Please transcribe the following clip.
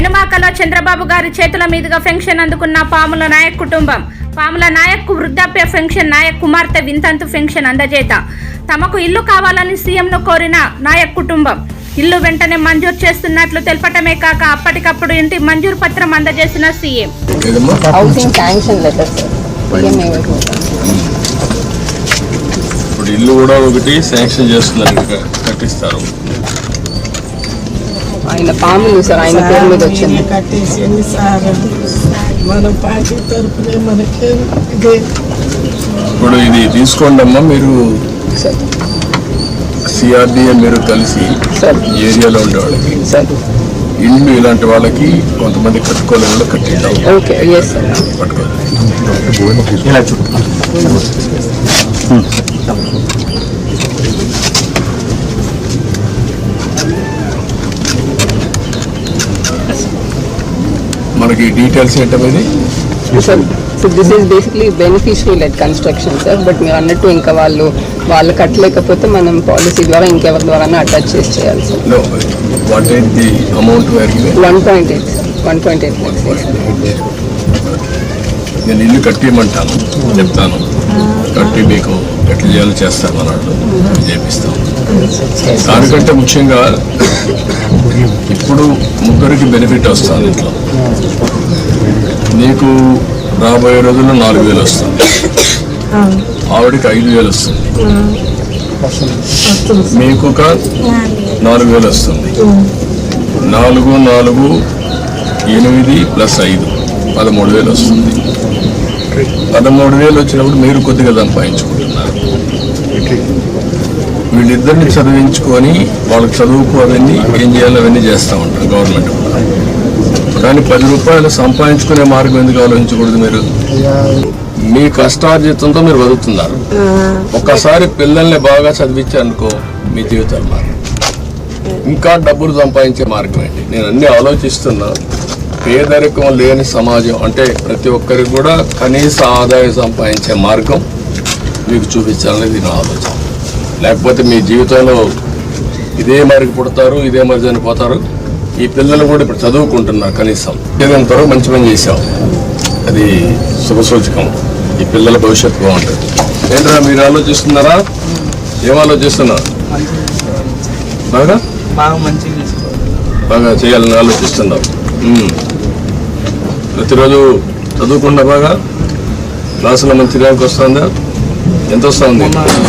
పెనుమాకలో చంద్రబాబు గారి చేతుల మీదుగా పెన్షన్ అందుకున్న పాముల నాయక్ కుటుంబం. పాముల నాయక్ వృద్ధాప్య పెన్షన్ నాయక్ కుమార్తె వింతంతు పెన్షన్ అందజేత. తమకు ఇల్లు కావాలని సీఎంను కోరిన నాయక్ కుటుంబం. ఇల్లు వెంటనే మంజూరు చేస్తున్నట్లు తెలపటమే కాక అప్పటికప్పుడు ఇంటి మంజూరు పత్రం అందజేసిన సీఎం. హౌసింగ్ శాంక్షన్ లెటర్ ఇప్పుడు ఇల్లు కూడా ఒకటి శాంక్షన్ చేస్తున్నారు కట్టిస్తారు. ఆయన పాములు సార్ ఆయన పేరు మీద వచ్చింది. కట్టేసింది సార్ మన పార్టీ తరఫునే మనకి ఇదే. ఇప్పుడు ఇది తీసుకోండి అమ్మా మీరు సార్. సిఆర్డిఏ మీరు కలిసి సార్. ఈ ఏరియాలో ఉండే వాళ్ళకి సార్. ఇల్లు ఇలాంటి వాళ్ళకి కొంతమంది కట్టుకోలేని వాళ్ళు కట్టిద్దాం పట్టుకోవాలి మనకి డీటెయిల్స్ ఏంటనేది sir so this is basically beneficiary let construction sir but మీరు అన్నట్టు ఇంకా వాళ్ళు వాళ్ళు కట్టలేకపోతే మనం పాలసీ ద్వారా ఇంకెవరి ద్వారా అటాచ్ చేసి చేయాలి sir one point eight sir one point eight నేను ఇల్లు కట్టియమంటాను చెప్తాను. కట్టి మీకు ఎట్లా చేయాలో చేస్తాను అన్నట్టు చేపిస్తాం దానికంటే ముఖ్యంగా ఇప్పుడు ముగ్గురికి బెనిఫిట్ వస్తుంది ఇంట్లో. నీకు రాబోయే రోజుల్లో నాలుగు వేలు వస్తుంది. ఆవిడకి ఐదు వేలు వస్తుంది. మీకు ఒక నాలుగు వేలు వస్తుంది. నాలుగు నాలుగు ఎనిమిది ప్లస్ ఐదు పదమూడు వేలు వస్తుంది. పదమూడు వేలు వచ్చినప్పుడు మీరు కొద్దిగా సంపాదించుకుంటున్నారు. వీళ్ళిద్దరిని చదివించుకొని వాళ్ళకి చదువుకు అవన్నీ ఏం చేయాలో అవన్నీ చేస్తూ ఉంటారు గవర్నమెంట్ కూడా. కానీ పది రూపాయలు సంపాదించుకునే మార్గం ఎందుకు ఆలోచించకూడదు మీరు? మీ కష్టార్జితంతో మీరు బతుకుతున్నారు. ఒక్కసారి పిల్లల్ని బాగా చదివించారనుకో మీ జీవితాలు మారు ఇంకా డబ్బులు సంపాదించే మార్గం ఏంటి? నేను అన్ని ఆలోచిస్తున్నా. పేదరికం లేని సమాజం అంటే ప్రతి ఒక్కరికి కూడా కనీస ఆదాయం సంపాదించే మార్గం మీకు చూపించాలనేది నా ఆలోచన. లేకపోతే మీ జీవితంలో ఇదే మరికి పుడతారు ఇదే మరి చనిపోతారు ఈ పిల్లలు కూడా ఇప్పుడు చదువుకుంటున్నారు కనీసం. ఏదంత వరకు మంచి పని చేశాం అది శుభసూచకం ఈ పిల్లల భవిష్యత్తు బాగుంటుంది. ఏంట్రా మీరు ఆలోచిస్తున్నారా? ఏం ఆలోచిస్తున్నారు? బాగా? బాగా చేయాలని ఆలోచిస్తున్నావు ఉమ్. ప్రతిరోజు చదువుకుండా బాగా. క్లాసులో మంచి ర్యాంక్ వస్తుందా? ఎంత వస్తుంది?